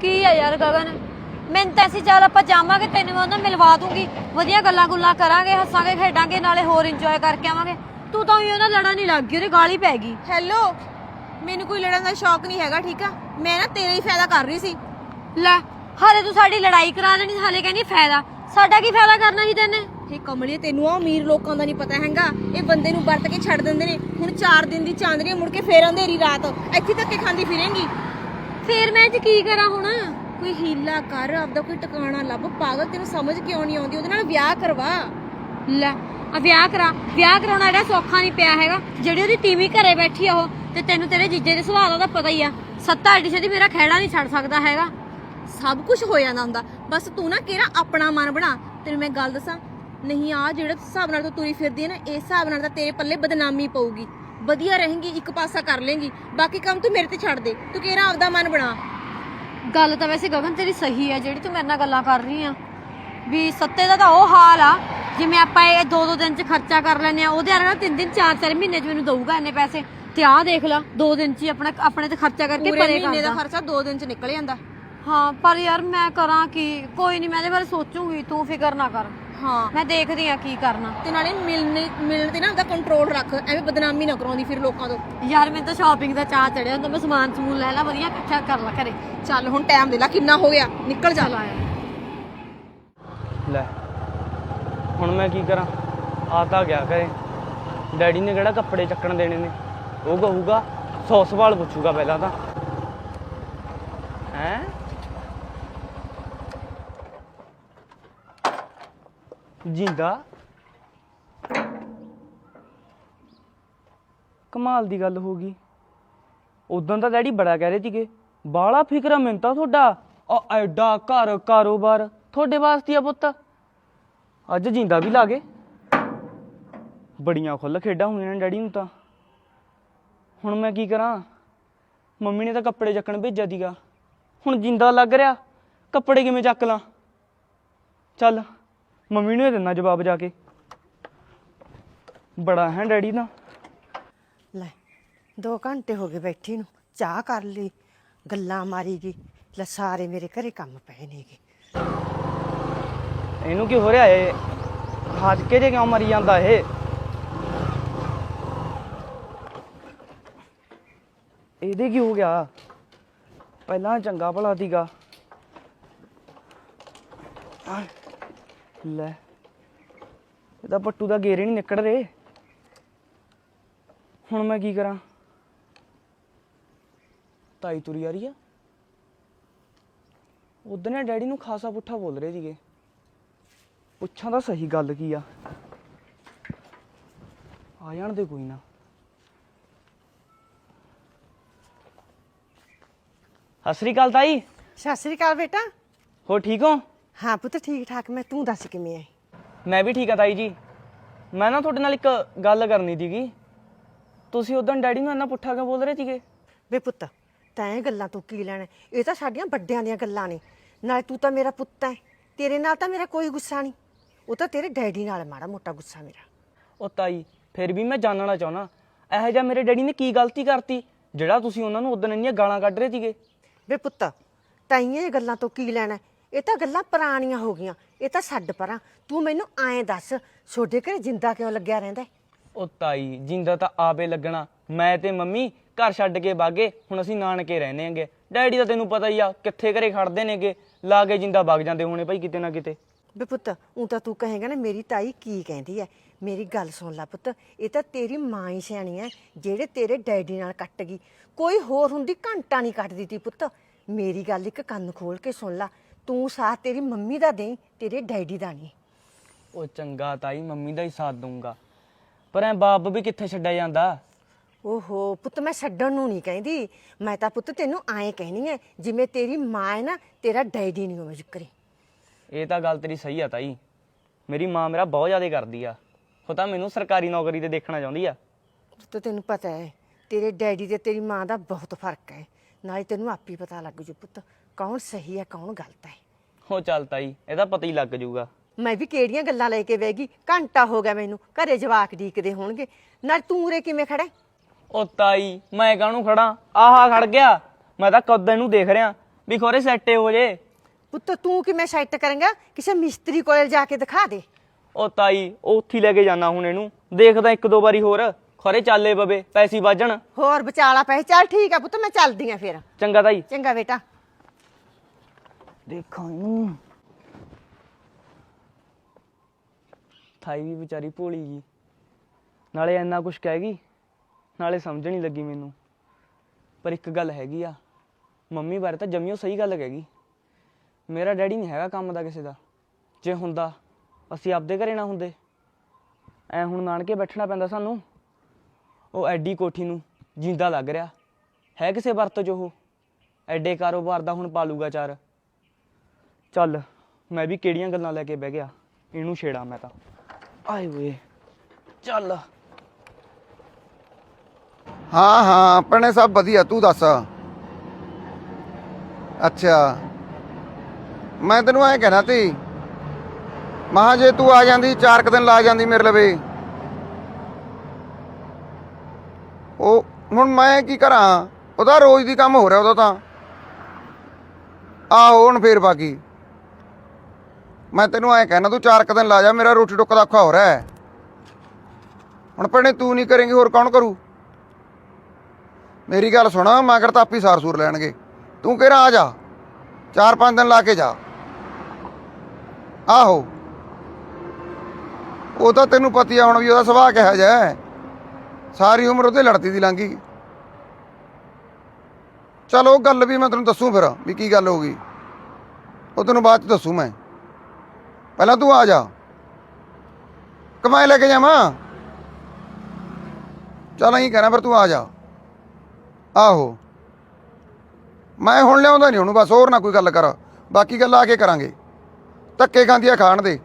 ਕੀ ਆ ਯਾਰ ਗਗਨ? ਮੈਨੂੰ ਤਾਂ ਅਸੀਂ ਚੱਲ ਆਪਾਂ ਜਾਵਾਂਗੇ ਤੈਨੂੰ ਮੈਂ ਉਹਨਾਂ ਮਿਲਵਾ ਦੂੰਗੀ। ਵਧੀਆ ਗੱਲਾਂ ਗੁੱਲਾਂ ਕਰਾਂਗੇ ਹੱਸਾਂਗੇ ਖੇਡਾਂਗੇ ਨਾਲੇ ਹੋਰ ਇੰਜੋਏ ਕਰਕੇ ਆਵਾਂਗੇ। ਤੂੰ ਤਾਂ ਵੀ ਉਹਨਾਂ ਲੜਾ ਨਹੀਂ ਲੱਗ ਗਈ ਉਹਦੇ ਗਾਲੀ ਪੈ ਗਈ। ਹੈਲੋ ਮੈਨੂੰ ਕੋਈ ਲੜਨ ਦਾ ਸ਼ੌਕ ਨਹੀਂ ਹੈਗਾ ਠੀਕ ਆ? ਮੈਂ ਨਾ ਤੇਰਾ ਹੀ ਫਾਇਦਾ ਕਰ ਰਹੀ ਸੀ। ਲੈ ਹਾਲੇ ਤੂੰ ਸਾਡੀ ਲੜਾਈ ਕਰਾ ਲੈਣੀ ਹਾਲੇ ਕਹਿੰਦੀ ਫਾਇਦਾ। ਸਾਡਾ ਕੀ ਫਾਇਦਾ ਕਰਨਾ ਸੀ ਤੈਨੇ? ਇਹ ਕਮਲੀਏ ਤੈਨੂੰ ਆ ਅਮੀਰ ਲੋਕਾਂ ਦਾ ਨਹੀਂ ਪਤਾ ਹੈਗਾ। ਇਹ ਬੰਦੇ ਨੂੰ ਵਰਤ ਕੇ ਛੱਡ ਦਿੰਦੇ ਨੇ। ਹੁਣ 4 ਦਿਨ ਦੀ ਚਾਂਦਨੀ ਮੁੜ ਕੇ ਫੇਰ ਅੰਧੇਰੀ ਰਾਤ। ਇੱਥੇ ਧੱਕੇ ਖਾਂਦੀ ਫਿਰੇਂਗੀ। ਫੇਰ ਮੈਂ ਅੱਜ ਕੀ ਕਰਾਂ ਹੁਣ? ਕੋਈ ਹੀਲਾ ਕਰ, ਆਪਦਾ ਕੋਈ ਟਿਕਾਣਾ ਲੱਭ। ਪਾਗਲ ਤੈਨੂੰ ਸਮਝ ਕਿਉਂ ਨਹੀਂ ਆਉਂਦੀ? ਉਹਦੇ ਨਾਲ ਵਿਆਹ ਕਰਵਾ। ਲੈ, ਆ ਵਿਆਹ ਕਰਾ। ਵਿਆਹ ਕਰਾਉਣਾ ਜਿਹੜਾ ਸੌਖਾ ਨਹੀਂ ਪਿਆ ਹੈਗਾ। ਜਿਹੜੀ ਉਹਦੀ ਟੀਵੀ ਘਰੇ ਬੈਠੀ ਆ ਉਹ, ਤੇ ਤੈਨੂੰ ਤੇਰੇ ਜੀਜੇ ਦੇ ਸੁਭਾਅ ਦਾ ਤਾਂ ਪਤਾ ਹੀ ਆ। ਸੱਤਾ ਐਡੀ ਛੇਤੀ ਮੇਰਾ ਖਹਿੜਾ ਨਹੀਂ ਛੱਡ ਸਕਦਾ ਹੈਗਾ। ਸਭ ਕੁਝ ਹੋ ਜਾਂਦਾ ਹੁੰਦਾ। ਬਸ ਤੂੰ ਨਾ ਕਿਹੜਾ ਆਪਣਾ ਮਨ ਬਣਾ। ਤੈਨੂੰ ਮੈਂ ਗੱਲ ਦੱਸਾਂ, ਨਹੀਂ ਆ ਜਿਹੜਾ ਹਿਸਾਬ ਨਾਲ ਤੂੰ ਤੁਰੀ ਫਿਰਦੀ ਹੈ ਨਾ ਇਸ ਹਿਸਾਬ ਨਾਲ ਤਾਂ ਤੇਰੇ ਪੱਲੇ ਬਦਨਾਮੀ ਪਊਗੀ। ਵਧੀਆ ਰਹੇਂਗੀ ਇੱਕ ਪਾਸਾ ਕਰ ਲੇਂਗੀ ਬਾਕੀ ਕੰਮ ਤੂੰ ਮੇਰੇ ਤੇ ਛੱਡ ਦੇ ਤੂੰ ਕਿਹੜਾ ਆਪਦਾ ਮਨ ਬਣਾ। ਗੱਲ ਤਾਂ ਵੈਸੇ ਗਗਨ ਤੇਰੀ ਸਹੀ ਹੈ ਜਿਹੜੀ ਤੂੰ ਮੇਰੇ ਨਾਲ ਗੱਲਾਂ ਕਰ ਰਹੀ ਆ। ਵੀ ਸੱਤੇ ਦਾ ਤਾਂ ਉਹ ਹਾਲ ਆ ਜਿਵੇਂ ਆਪਾਂ ਇਹ ਦੋ ਦੋ ਦਿਨ ਚ ਖਰਚਾ ਕਰ ਲੈਨੇ ਆ ਉਹਦੇ ਵਰਗਾ ਤਿੰਨ ਦਿਨ ਚਾਰ ਚਾਰ ਮਹੀਨੇ ਚ ਮੈਨੂੰ ਦਊਗਾ ਇੰਨੇ ਪੈਸੇ। ਤੇ ਆਹ ਦੇਖ ਲੈ ਦੋ ਦਿਨ ਚ ਹੀ ਆਪਣਾ ਆਪਣੇ ਤੇ ਖਰਚਾ ਕਰਕੇ ਪੂਰੇ ਪਰੇ ਮਹੀਨੇ ਦਾ ਕਰਦਾ। ਖਰਚਾ 2 ਦਿਨ ਚ ਨਿਕਲ ਜਾਂਦਾ। ਹਾਂ ਪਰ ਯਾਰ ਮੈਂ ਕਰਾਂ ਕੀ? ਕੋਈ ਨਹੀਂ ਮੈਂ ਇਹਦੇ ਬਾਰੇ ਸੋਚੂਗੀ ਤੂੰ ਫਿਕਰ ਨਾ ਕਰ। ਹਾਂ ਮੈਂ ਦੇਖਦੀ ਆ ਕੀ ਕਰਨਾ। ਤੇ ਨਾਲੇ ਮਿਲਣੇ ਮਿਲਣ ਤੇ ਨਾ ਉਹਦਾ ਕੰਟਰੋਲ ਰੱਖ ਐਵੇਂ ਬਦਨਾਮੀ ਨਾ ਕਰਾਉਂਦੀ ਫਿਰ ਲੋਕਾਂ ਤੋਂ। ਯਾਰ ਮੈਨੂੰ ਤਾਂ ਸ਼ਾਪਿੰਗ ਦਾ ਚਾਹ ਚੜਿਆ ਹੁੰਦਾ ਮੈਂ ਸਮਾਨ ਸਮੂਨ ਲੈ ਲਾ ਵਧੀਆ ਇਕੱਠਾ ਕਰ ਲਾ ਘਰੇ। ਚੱਲ ਹੁਣ ਟਾਈਮ ਦੇ ਲੈ ਕਿੰਨਾ ਹੋ ਗਿਆ ਨਿਕਲ ਜਾ ਲੈ ਹੁਣ ਮੈਂ ਕੀ ਕਰਾਂ? ਆ ਤਾਂ ਗਿਆ ਘਰੇ। ਡੈਡੀ ਨੇ ਕਿਹੜਾ ਕੱਪੜੇ ਚੱਕਣ ਦੇਣੇ ਨੇ? ਉਹ ਕਹੂਗਾ ਸੌ ਸਵਾਲ ਪੁੱਛੂਗਾ ਪਹਿਲਾਂ ਤਾਂ। ਹੈ? ਜਿੰਦਾ। ਕਮਾਲ ਦੀ ਗੱਲ ਹੋ ਗਈ। ਉਦੋਂ ਤਾਂ ਡੈਡੀ ਬੜਾ ਕਹਿ ਰਹੇ ਸੀਗੇ ਬਾਲਾ ਫਿਕਰ ਆ, ਮੈਨੂੰ ਤਾਂ ਤੁਹਾਡਾ। ਆ ਐਡਾ ਘਰ ਕਾਰੋਬਾਰ ਤੁਹਾਡੇ ਵਾਸਤੇ ਆ ਪੁੱਤ। ਅੱਜ ਜਿੰਦਾ ਵੀ ਲਾਗੇ। ਬੜੀਆਂ ਖੁੱਲ ਖੇਡਾਂ ਹੋਈਆਂ ਨੇ ਡੈਡੀ ਨੂੰ ਤਾਂ। ਹੁਣ ਮੈਂ ਕੀ ਕਰਾਂ? ਮੰਮੀ ਨੇ ਤਾਂ ਕੱਪੜੇ ਚੱਕਣ ਭੇਜਿਆ ਸੀਗਾ। ਹੁਣ ਜਿੰਦਾ ਲੱਗ ਰਿਹਾ, ਕੱਪੜੇ ਕਿਵੇਂ ਚੱਕ ਲਾਂ? ਚੱਲ ਮੰਮੀ ਨੂੰ ਹੀ ਦਿੰਦਾ ਜਵਾਬ ਜਾ ਕੇ। ਬੜਾ ਹੈ ਡੈਡੀ ਦਾ। ਲੈ 2 ਘੰਟੇ ਹੋ ਗਏ ਬੈਠੀ ਨੂੰ ਚਾਹ ਕਰ ਲਈ ਗੱਲਾਂ ਮਾਰੀ ਗਈ ਲੈ ਸਾਰੇ ਮੇਰੇ ਘਰੇ ਕੰਮ ਪਏ ਨੇਗੇ ਇਹਨੂੰ ਕੀ ਹੋ ਰਿਹਾ ਏ? ਹੱਜ ਕੇ ਜੇ ਕਿਉਂ ਮਰੀ ਜਾਂਦਾ ਇਹ? ਇਹਦੇ ਕੀ ਹੋ ਗਿਆ? ਪਹਿਲਾਂ ਚੰਗਾ ਭਲਾ ਸੀਗਾ। ਆਹ, ਲੈ। ਇਹਦਾ ਪੱਟੂ ਦਾ ਗੇਰੇ ਨਹੀਂ ਨਿਕਲ ਰਹੇ। ਹੁਣ ਮੈਂ ਕੀ ਕਰਾਂ? ਤਾਈ ਤੁਰੀ ਆ ਰਹੀ ਆ। ਉਦੋਂ ਨੇ ਡੈਡੀ ਨੂੰ ਖਾਸਾ ਪੁੱਠਾ ਬੋਲ ਰਹੇ ਸੀਗੇ। ਪੁੱਛਾਂ ਤਾਂ ਸਹੀ ਗੱਲ ਕੀ ਆ। ਆ ਜਾਣ ਦੇ ਕੋਈ ਨਾ। ਸਤਿ ਸ੍ਰੀ ਅਕਾਲ ਤਾਈ। ਸਤਿ ਸ੍ਰੀ ਅਕਾਲ ਬੇਟਾ। ਹੋ ਠੀਕ ਹੋ? ਹਾਂ ਪੁੱਤ ਠੀਕ ਠਾਕ ਮੈਂ ਤੂੰ ਦੱਸ ਕਿਵੇਂ ਐ ਮੈਂ ਵੀ ਠੀਕ ਆ ਤਾਈ ਜੀ। ਮੈਂ ਨਾ ਤੁਹਾਡੇ ਨਾਲ ਇੱਕ ਗੱਲ ਕਰਨੀ ਸੀਗੀ। ਤੁਸੀਂ ਉਦੋਂ ਡੈਡੀ ਨੂੰ ਇੰਨਾ ਪੁੱਠਾ ਕਿਉਂ ਬੋਲ ਰਹੇ ਸੀਗੇ? ਵੇ ਪੁੱਤ ਤੈਂ ਇਹ ਗੱਲਾਂ ਤੋਂ ਕੀ ਲੈਣਾ? ਇਹ ਤਾਂ ਸਾਡੀਆਂ ਵੱਡਿਆਂ ਦੀਆਂ ਗੱਲਾਂ ਨੇ। ਨਾਲੇ ਤੂੰ ਤਾਂ ਮੇਰਾ ਪੁੱਤ ਐ। ਤੇਰੇ ਨਾਲ ਤਾਂ ਮੇਰਾ ਕੋਈ ਗੁੱਸਾ ਨਹੀਂ। ਉਹ ਤਾਂ ਤੇਰੇ ਡੈਡੀ ਨਾਲ ਮਾੜਾ ਮੋਟਾ ਗੁੱਸਾ ਮੇਰਾ। ਉਹ ਤਾਈ ਫਿਰ ਵੀ ਮੈਂ ਜਾਣਨਾ ਚਾਹੁੰਦਾ ਇਹੋ ਜਿਹਾ ਮੇਰੇ ਡੈਡੀ ਨੇ ਕੀ ਗਲਤੀ ਕਰਤੀ ਜਿਹੜਾ ਤੁਸੀਂ ਉਹਨਾਂ ਨੂੰ ਉਦੋਂ ਇੰਨੀਆਂ ਗਾਲਾਂ ਕੱਢ ਰਹੇ ਸੀਗੇ? ਵੇ ਪੁੱਤ ਤਾਈਆਂ ਇਹ ਗੱਲਾਂ ਤੋਂ ਕੀ ਲੈਣਾ? ਇਹ ਤਾਂ ਗੱਲਾਂ ਪੁਰਾਣੀਆਂ ਹੋ ਗਈਆਂ ਇਹ ਤਾਂ ਛੱਡ ਪਰਾਂ। ਤੂੰ ਮੈਨੂੰ ਐਂ ਦੱਸ ਛੋਡੇ ਘਰੇ ਜਿੰਦਾ ਕਿਉਂ ਲੱਗਿਆ ਰਹਿੰਦਾ ਹੈ? ਉਹ ਤਾਈ ਜਿੰਦਾ ਤਾਂ ਆਪੇ ਲੱਗਣਾ। ਮੈਂ ਤੇ ਮੰਮੀ ਘਰ ਛੱਡ ਕੇ ਬਾਗੇ ਹੁਣ ਅਸੀਂ ਨਾਨਕੇ ਰਹਿੰਦੇ ਆਂਗੇ ਡੈਡੀ ਦਾ ਤੈਨੂੰ ਪਤਾ ਹੀ ਆ ਕਿੱਥੇ ਘਰੇ ਖੜਦੇ ਨੇਗੇ? ਲਾ ਕੇ ਜਿੰਦਾ ਵਗ ਜਾਂਦੇ ਹੋਣੇ ਭਾਈ ਕਿਤੇ ਨਾ ਕਿਤੇ। ਵੇ ਪੁੱਤ ਉਹ ਤਾਂ ਤੂੰ ਕਹੇਗਾ ਨਾ ਮੇਰੀ ਤਾਈ ਕੀ ਕਹਿੰਦੀ ਐ ਮੇਰੀ ਗੱਲ ਸੁਣ ਲੈ ਪੁੱਤ ਇਹ ਤਾਂ ਤੇਰੀ ਮਾਂ ਹੀ ਸਿਆਣੀ ਐ ਜਿਹੜੇ ਤੇਰੇ ਡੈਡੀ ਨਾਲ ਕੱਟ ਗਈ। ਕੋਈ ਹੋਰ ਹੁੰਦੀ ਘੰਟਾ ਨਹੀਂ ਕੱਟਦੀ ਤੀ ਪੁੱਤ। ਮੇਰੀ ਗੱਲ ਇੱਕ ਕੰਨ ਖੋਲ ਕੇ ਸੁਣ ਲੈ। ਤੂੰ ਸਾਥ ਤੇਰੀ ਮੰਮੀ ਦਾ ਦੇਈ ਤੇਰੇ ਡੈਡੀ ਦਾ ਨਹੀਂ। ਉਹ ਚੰਗਾ ਤਾਈ ਮੰਮੀ ਦਾ ਹੀ ਸਾਥ ਦਊਂਗਾ। ਪਰ ਐ ਬਾਪ ਵੀ ਕਿੱਥੇ ਛੱਡਿਆ ਜਾਂਦਾ? ਓਹੋ ਪੁੱਤ ਮੈਂ ਛੱਡਣ ਨੂੰ ਨਹੀਂ ਕਹਿੰਦੀ। ਮੈਂ ਤਾਂ ਪੁੱਤ ਤੈਨੂੰ ਐਂ ਕਹਿਣੀ ਐ ਜਿਵੇਂ ਤੇਰੀ ਮਾਂ ਹੈ ਨਾ ਤੇਰਾ ਡੈਡੀ ਨਹੀਂ ਹੋਵੇ ਜ਼ਿਕਰੀ। ਇਹ ਤਾਂ ਗੱਲ ਤੇਰੀ ਸਹੀ ਆ ਤਾਈ। ਮੇਰੀ ਮਾਂ ਮੇਰਾ ਬਹੁਤ ਜ਼ਿਆਦਾ ਕਰਦੀ ਆ। ਉਹ ਤਾਂ ਮੈਨੂੰ ਸਰਕਾਰੀ ਨੌਕਰੀ ਤੇ ਦੇਖਣਾ ਚਾਹੁੰਦੀ ਆ। ਤੇ ਤੈਨੂੰ ਪਤਾ ਹੈ ਤੇਰੇ ਡੈਡੀ ਤੇ ਤੇਰੀ ਮਾਂ ਦਾ ਬਹੁਤ ਫ਼ਰਕ ਹੈ ਨਾਲੇ ਤੈਨੂੰ ਆਪੀ ਪਤਾ ਲੱਗ ਜੂ ਪੁੱਤ। ਕੌਣ ਸਹੀ ਹੈ ਕੌਣ ਗਲਤ ਹੈ। ਉਹ ਚੱਲ ਤਾਈ ਇਹਦਾ ਪਤਾ ਹੀ ਲੱਗ ਜਾਊਗਾ। ਮੈਂ ਵੀ ਕਿਹੜੀਆਂ ਗੱਲਾਂ ਲੈ ਕੇ ਬਹਿ ਗਈ ਘੰਟਾ ਹੋ ਗਿਆ ਮੈਨੂੰ ਘਰੇ ਜਵਾਕ ਢੀਕਦੇ ਹੋਣਗੇ। ਨਾਲ ਤੂੰ ਉਰੇ ਕਿਵੇਂ ਖੜਾ ਹੈ? ਉਹ ਤਾਈ ਮੈਂ ਕਾਹਨੂੰ ਖੜਾ ਆਹਾ ਖੜ ਗਿਆ। ਮੈਂ ਤਾਂ ਕਦੋਂ ਨੂੰ ਦੇਖ ਰਿਹਾ ਵੀ ਖੋਰੇ ਸੈੱਟੇ ਹੋ ਜੇ। ਪੁੱਤ ਤੂੰ ਕਿਵੇਂ ਸੈੱਟ ਕਰੇਂਗਾ? ਕਿਸੇ ਮਿਸਤਰੀ ਕੋਲੇ ਜਾ ਕੇ ਦਿਖਾ ਦੇ। ਉਹ ਤਾਈ ਉਹ ਉੱਥੇ ਹੀ ਲੈ ਕੇ ਜਾਣਾ ਹੁਣ ਇਹਨੂੰ। ਦੇਖਦਾ ਇੱਕ ਦੋ ਵਾਰੀ ਹੋਰ ਖੋਰੇ ਚਾਲੇ ਬਵੇ ਪੈਸੀ ਵਾਜਣ। ਹੋਰ ਵਿਚਾਲਾ ਪੈ ਚੱਲ ਠੀਕ ਆ ਪੁੱਤ ਮੈਂ ਚੱਲਦੀ ਆ ਫਿਰ। ਚੰਗਾ ਤਾਈ। ਚੰਗਾ ਬੇਟਾ। ਦੇਖਾਂ ਇਹਨੂੰ ਥਾਈ ਵੀ ਵਿਚਾਰੀ ਭੋਲੀ ਜੀ। ਨਾਲੇ ਇੰਨਾ ਕੁਛ ਕਹਿ ਗਈ, ਨਾਲੇ ਸਮਝ ਨਹੀਂ ਲੱਗੀ ਮੈਨੂੰ। ਪਰ ਇੱਕ ਗੱਲ ਹੈਗੀ ਆ, ਮੰਮੀ ਬਾਰੇ ਤਾਂ ਜੰਮੀਓ ਸਹੀ ਗੱਲ ਕਹਿ ਗਈ। ਮੇਰਾ ਡੈਡੀ ਨਹੀਂ ਹੈਗਾ ਕੰਮ ਦਾ ਕਿਸੇ ਦਾ। ਜੇ ਹੁੰਦਾ, ਅਸੀਂ ਆਪਦੇ ਘਰੇ ਨਾ ਹੁੰਦੇ। ਐ ਹੁਣ ਨਾਨਕੇ ਬੈਠਣਾ ਪੈਂਦਾ ਸਾਨੂੰ। ਉਹ ਐਡੀ ਕੋਠੀ ਨੂੰ ਜਿੰਦਾ ਲੱਗ ਰਿਹਾ। ਹੈ ਕਿਸੇ ਵਰਤ ਚ ਉਹ? ਐਡੇ ਕਾਰੋਬਾਰ ਦਾ ਹੁਣ ਪਾਲੂਗਾ ਚਾਰ। ਚੱਲ, ਮੈਂ ਵੀ ਕਿਹੜੀਆਂ ਗੱਲਾਂ ਲੈ ਕੇ ਬਹਿ ਗਿਆ। ਇਹਨੂੰ ਛੇੜਾ ਮੈਂ ਤਾਂ। ਆਏ ਓਏ ਚੱਲ। ਹਾਂ ਹਾਂ, ਆਪਣੇ ਸਭ ਵਧੀਆ, ਤੂੰ ਦੱਸ। ਅੱਛਾ। ਮੈਂ ਤੈਨੂੰ ਐਂ ਕਹਿਣਾ ਤੀ ਮਹਾ ਜੇ ਤੂੰ ਆ ਜਾਂਦੀ, ਚਾਰ ਕੁ ਦਿਨ ਲਾ ਜਾਂਦੀ ਮੇਰੇ ਲਵੇ। ਉਹ, ਹੁਣ ਮੈਂ ਕੀ ਕਰਾਂ? ਉਹਦਾ ਰੋਜ਼ ਦੀ ਕੰਮ ਹੋ ਰਿਹਾ ਉਹਦਾ ਤਾਂ। ਆਹੋ, ਹੁਣ ਫੇਰ ਬਾਕੀ ਮੈਂ ਤੈਨੂੰ ਐਂ ਕਹਿਣਾ, ਤੂੰ ਚਾਰ ਕੁ ਦਿਨ ਲਾ ਜਾ, ਮੇਰਾ ਰੋਟੀ ਟੁੱਕ ਦਾ ਔਖਾ ਹੋ ਰਿਹਾ ਹੈ। ਹੁਣ ਭੈਣੇ ਤੂੰ ਨਹੀਂ ਕਰੇਂਗੀ, ਹੋਰ ਕੌਣ ਕਰੂ? ਮੇਰੀ ਗੱਲ ਸੁਣ, ਮਗਰ ਤਾਂ ਆਪੀ ਸਾਰ ਸੂਰ ਲੈਣਗੇ। ਤੂੰ ਕਿਹੜਾ ਆ ਜਾ, ਚਾਰ ਪੰਜ ਦਿਨ ਲਾ ਕੇ ਜਾ। ਆਹੋ। ਉਹ ਤਾਂ ਤੈਨੂੰ ਪਤੀ ਆ, ਹੁਣ ਵੀ ਉਹਦਾ ਸੁਭਾਅ ਕਿਹਾ ਜਾ ਸਾਰੀ ਉਮਰ ਉਹਦੇ ਲੜਦੀ ਦੀ ਲੰਘੀ ਚਲ ਉਹ ਗੱਲ ਵੀ ਮੈਂ ਤੈਨੂੰ ਦੱਸੂ ਫਿਰ, ਵੀ ਕੀ ਗੱਲ ਹੋ ਗਈ। ਉਹ ਤੈਨੂੰ ਬਾਅਦ ਚ ਦੱਸੂ ਮੈਂ। ਪਹਿਲਾਂ ਤੂੰ ਆ ਜਾ। ਕਮਾਈ ਲੈ ਕੇ ਜਾਵਾਂ। ਚਲ ਅਸੀਂ ਕਹਿਣਾ ਫਿਰ ਤੂੰ ਆ ਜਾ। ਆਹੋ। ਮੈਂ ਹੁਣ ਲਿਆਉਂਦਾ ਨਹੀਂ ਉਹਨੂੰ, ਬਸ ਹੋਰ ਨਾ ਕੋਈ ਗੱਲ ਕਰ। ਬਾਕੀ ਗੱਲ ਆ ਕੇ ਕਰਾਂਗੇ। ਧੱਕੇ ਖਾਂਦੀ ਆ ਖਾਣ ਦੇ।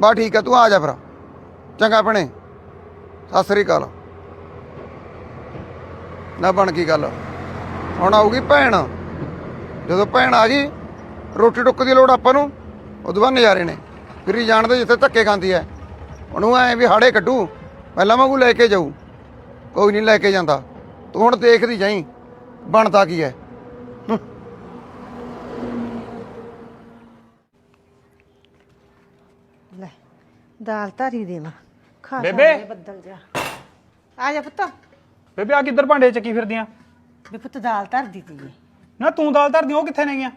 ਬਾ ਠੀਕ ਆ, ਤੂੰ ਆ ਜਾ ਫਿਰ। ਚੰਗਾ ਭੈਣੇ। ਸਤਿ ਸ੍ਰੀ ਅਕਾਲ। ਨਾ ਬਣ ਕੀ ਗੱਲ। ਹੁਣ ਆਊਗੀ ਭੈਣ। ਜਦੋਂ ਭੈਣ ਆ ਗਈ, ਰੋਟੀ ਟੁੱਕ ਦੀ ਲੋੜ ਆਪਾਂ ਨੂੰ। ਉਦੋਂ ਬਾਅਦ ਨਜ਼ਾਰੇ ਨੇ। ਫਿਰ ਹੀ ਜਾਣਦੇ ਜਿੱਥੇ ਧੱਕੇ ਖਾਂਦੀ ਐ ਉਹਨੂੰ ਐ ਵੀ ਹਾੜੇ ਕੱਢੂ ਪਹਿਲਾਂ ਵਾਂਗੂ ਲੈ ਕੇ ਜਾਊ। ਕੋਈ ਨਹੀਂ ਲੈ ਕੇ ਜਾਂਦਾ। ਤੂੰ ਹੁਣ ਦੇਖਦੀ ਜਾਈ ਬਣਦਾ ਕੀ ਐ ਲੈ ਦਾਲ ਧਰੀ ਦੇਵਾਂ। ਖਾ ਬੇਬੇ। ਸਕਦੇ ਬੱਦਲ ਜਾ। ਆ ਜਾ ਪੁੱਤ। ਬੇਬੇ ਆ ਕਿੱਧਰ ਭਾਂਡੇ ਚੱਕੀ ਫਿਰਦੀਆਂ? ਵੀ ਪੁੱਤ ਦਾਲ ਧਰ ਦਿੱਤੀ ਨਾ ਤੂੰ ਦਾਲ ਧਰਦੀ ਉਹ ਕਿੱਥੇ ਨੇ ਗਈਆਂ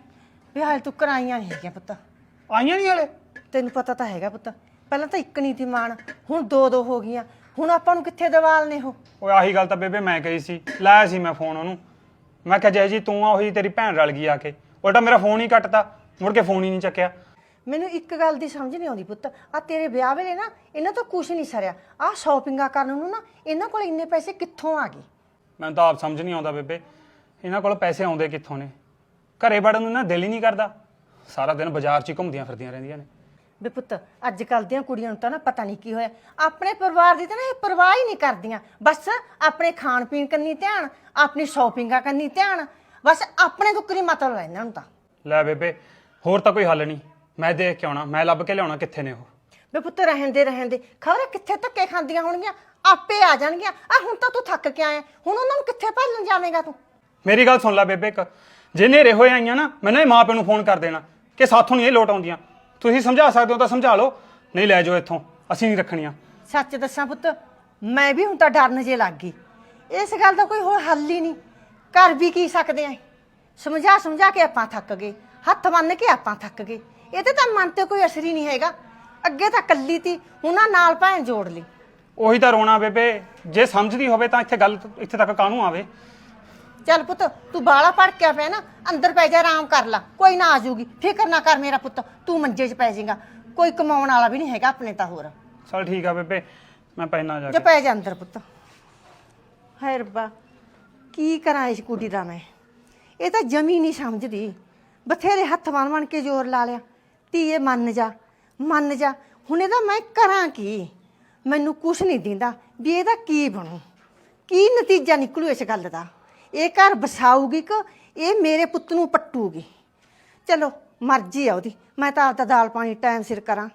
ਵੀ ਹਾਲ ਤੂੰ ਕਰਾਈਆਂ ਨਹੀਂ ਹੈਗੀਆਂ ਪੁੱਤ। ਆਈਆਂ ਨਹੀਂ ਹਲੇ? ਤੈਨੂੰ ਪਤਾ ਤਾਂ ਹੈਗਾ ਪੁੱਤ ਪਹਿਲਾਂ ਤਾਂ ਇੱਕ ਨਹੀਂ ਤੀ ਮਾਣ ਹੁਣ ਦੋ ਦੋ ਹੋ ਗਈਆਂ ਹੁਣ ਆਪਾਂ ਨੂੰ ਕਿੱਥੇ ਦਵਾਲ ਨੇ ਉਹ? ਓਏ ਆਹੀ ਗੱਲ ਤਾਂ ਬੇਬੇ ਮੈਂ ਕਹੀ ਸੀ ਲਾਇਆ ਸੀ ਮੈਂ ਫੋਨ ਉਹਨੂੰ। ਮੈਂ ਕਿਹਾ ਜੈ ਜੀ ਤੂੰ ਆ ਉਹੀ ਤੇਰੀ ਭੈਣ ਰਲ ਗਈ ਆ ਕੇ। ਉਲਟਾ ਮੇਰਾ ਫੋਨ ਹੀ ਕੱਟਤਾ ਮੁੜ ਕੇ ਫੋਨ ਹੀ ਨਹੀਂ ਚੱਕਿਆ। ਮੈਨੂੰ ਇੱਕ ਗੱਲ ਦੀ ਸਮਝ ਨਹੀਂ ਆਉਂਦੀ ਪੁੱਤ ਆ ਤੇਰੇ ਵਿਆਹ ਵੇਲੇ ਨਾ ਇਹਨਾਂ ਤੋਂ ਕੁਝ ਨਹੀਂ ਸਰਿਆ। ਆ ਸ਼ਾਪਿੰਗਾਂ ਕਰਨ ਨੂੰ ਨਾ ਇਹਨਾਂ ਕੋਲ ਇੰਨੇ ਪੈਸੇ ਕਿੱਥੋਂ ਆ ਗਏ? ਮੈਨੂੰ ਤਾਂ ਆਪ ਸਮਝ ਨਹੀਂ ਆਉਂਦਾ ਬੇਬੇ ਇਹਨਾਂ ਕੋਲ ਪੈਸੇ ਆਉਂਦੇ ਕਿੱਥੋਂ ਨੇ? ਘਰੇ ਵੜਨ ਨੂੰ ਨਾ ਦਿਲ ਹੀ ਨਹੀਂ ਕਰਦਾ। ਸਾਰਾ ਦਿਨ ਬਾਜ਼ਾਰ 'ਚ ਹੀ ਘੁੰਮਦੀਆਂ ਫਿਰਦੀਆਂ ਰਹਿੰਦੀਆਂ ਨੇ। ਵੇ ਪੁੱਤ ਅੱਜ ਕੱਲ ਦੀਆਂ ਕੁੜੀਆਂ ਨੂੰ ਤਾਂ ਨਾ ਪਤਾ ਨਹੀਂ ਕੀ ਹੋਇਆ। ਆਪਣੇ ਪਰਿਵਾਰ ਦੀ ਤਾਂ ਨਾ ਇਹ ਪਰਵਾਹ ਹੀ ਨਹੀਂ ਕਰਦੀਆਂ। ਬਸ ਆਪਣੇ ਖਾਣ ਪੀਣ ਕੰਨੀ ਧਿਆਨ ਆਪਣੀ ਸ਼ਾਪਿੰਗਾਂ ਕੰਨੀ ਧਿਆਨ ਬਸ ਆਪਣੇ ਦੁੱਕਰੀ ਮਤਲਬ ਹੈ ਇਹਨਾਂ ਨੂੰ ਤਾਂ। ਲੈ ਬੇਬੇ ਹੋਰ ਤਾਂ ਕੋਈ ਹੱਲ ਨਹੀਂ। ਮੈਂ ਦੇਖ ਕੇ ਆਉਣਾ ਮੈਂ ਲੱਭ ਕੇ ਲਿਆਉਣਾ ਕਿੱਥੇ ਨੇ ਉਹ। ਵੇ ਪੁੱਤ ਰਹਿਣ ਦੇ ਰਹਿਣ ਦੇ ਖਬਰ ਕਿੱਥੇ ਧੱਕੇ ਖਾਂਦੀਆਂ ਹੋਣਗੀਆਂ? ਆਪੇ ਆ ਜਾਣਗੀਆਂ। ਆ ਹੁਣ ਤਾਂ ਤੂੰ ਥੱਕ ਕੇ ਆਇਆ। ਹੁਣ ਉਹਨਾਂ ਨੂੰ ਕਿੱਥੇ ਭਾਲਣ ਜਾਵੇਂਗਾ ਤੂੰ? ਮੇਰੀ ਗੱਲ ਸੁਣ ਲੈ ਬੇਬੇ ਇੱਕ। ਜੇ ਨੇਰੇ ਹੋਏ ਆਈਆਂ ਨਾ ਮੈਨੂੰ ਇਹ ਮਾਪੇ ਨੂੰ ਫੋਨ ਕਰ ਦੇਣਾ। ਕਿ ਸਾਥੋਂ ਨਹੀਂ ਇਹ ਲੋਟ ਆਉਂਦੀਆਂ। ਤੁਸੀਂ ਸਮਝਾ ਸਕਦੇ ਹੋ ਤਾਂ ਸਮਝਾ ਲਓ ਨਹੀਂ ਲੈ ਜਾਓ ਇੱਥੋਂ ਅਸੀਂ ਨਹੀਂ ਰੱਖਣੀਆਂ। ਸੱਚ ਦੱਸਾਂ ਪੁੱਤ ਮੈਂ ਵੀ ਹੁਣ ਤਾਂ ਡਰਨ ਜੇ ਲੱਗ ਗਈ। ਇਸ ਗੱਲ ਦਾ ਕੋਈ ਹੋਰ ਹੱਲ ਹੀ ਨਹੀਂ। ਕਰ ਵੀ ਕੀ ਸਕਦੇ ਆ ਸਮਝਾ ਸਮਝਾ ਕੇ ਆਪਾਂ ਥੱਕ ਗਏ ਹੱਥ ਬੰਨ ਕੇ ਆਪਾਂ ਥੱਕ ਗਏ। ਇਹਦੇ ਤਾਂ ਮਨ ਤੇ ਕੋਈ ਅਸਰ ਹੀ ਨਹੀਂ ਹੈਗਾ। ਅੱਗੇ ਤਾਂ ਕੱਲੀ ਤੀ ਉਹਨਾਂ ਨਾਲ ਭੈਣ ਜੋੜ ਲਈ। ਉਹੀ ਤਾਂ ਰੋਣਾ ਬੇਬੇ ਜੇ ਸਮਝਦੀ ਹੋਵੇ ਤਾਂ ਇੱਥੇ ਗੱਲ ਇੱਥੇ ਤੱਕ ਕਾਹਨੂੰ ਆਵੇ? ਚੱਲ ਪੁੱਤ ਤੂੰ ਬਾਲਾ ਭੜਕਿਆ ਪਿਆ ਨਾ ਅੰਦਰ ਪੈ ਜਾ ਆਰਾਮ ਕਰ ਲੈ। ਕੋਈ ਨਾ ਆ ਜਾਊਗੀ। ਫਿਕਰ ਨਾ ਕਰ ਮੇਰਾ ਪੁੱਤ ਤੂੰ ਮੰਜੇ 'ਚ ਪੈ ਜਾਏਗਾ। ਕੋਈ ਕਮਾਉਣ ਵਾਲਾ ਵੀ ਨਹੀਂ ਹੈਗਾ ਆਪਣੇ ਤਾਂ ਹੋਰ। ਚਲ ਠੀਕ ਆ ਬੇਬੇ ਮੈਂ ਪੈਣਾ ਜਾ ਜੇ ਕੇ। ਪੈ ਜਾ ਅੰਦਰ ਪੁੱਤ। ਹਾਏ ਰੱਬਾ ਕੀ ਕਰਾਂ ਇਸ ਕੁੜੀ ਦਾ ਮੈਂ? ਇਹ ਤਾਂ ਜਮੀ ਨਹੀਂ ਸਮਝਦੀ। ਬਥੇਰੇ ਹੱਥ ਬਣ ਬਣ ਕੇ ਜ਼ੋਰ ਲਾ ਲਿਆ। ਧੀਏ ਮੰਨ ਜਾ ਮੰਨ ਜਾ। ਹੁਣ ਇਹਦਾ ਮੈਂ ਕਰਾਂ ਕੀ? ਮੈਨੂੰ ਕੁਛ ਨਹੀਂ ਦਿੰਦਾ ਵੀ ਇਹਦਾ ਕੀ ਬਣੂ? ਕੀ ਨਤੀਜਾ ਨਿਕਲੂ ਇਸ ਗੱਲ ਦਾ? ਇਹ ਘਰ ਬਸਾਊਗੀ ਕਿ ਇਹ ਮੇਰੇ ਪੁੱਤ ਨੂੰ ਪੱਟੂਗੀ। ਚਲੋ, ਮਰਜ਼ੀ ਆ ਉਹਦੀ। ਮੈਂ ਤਾਂ ਆਪਦਾ ਦਾਲ ਪਾਣੀ ਟਾਈਮ ਸਿਰ ਕਰਾਂ।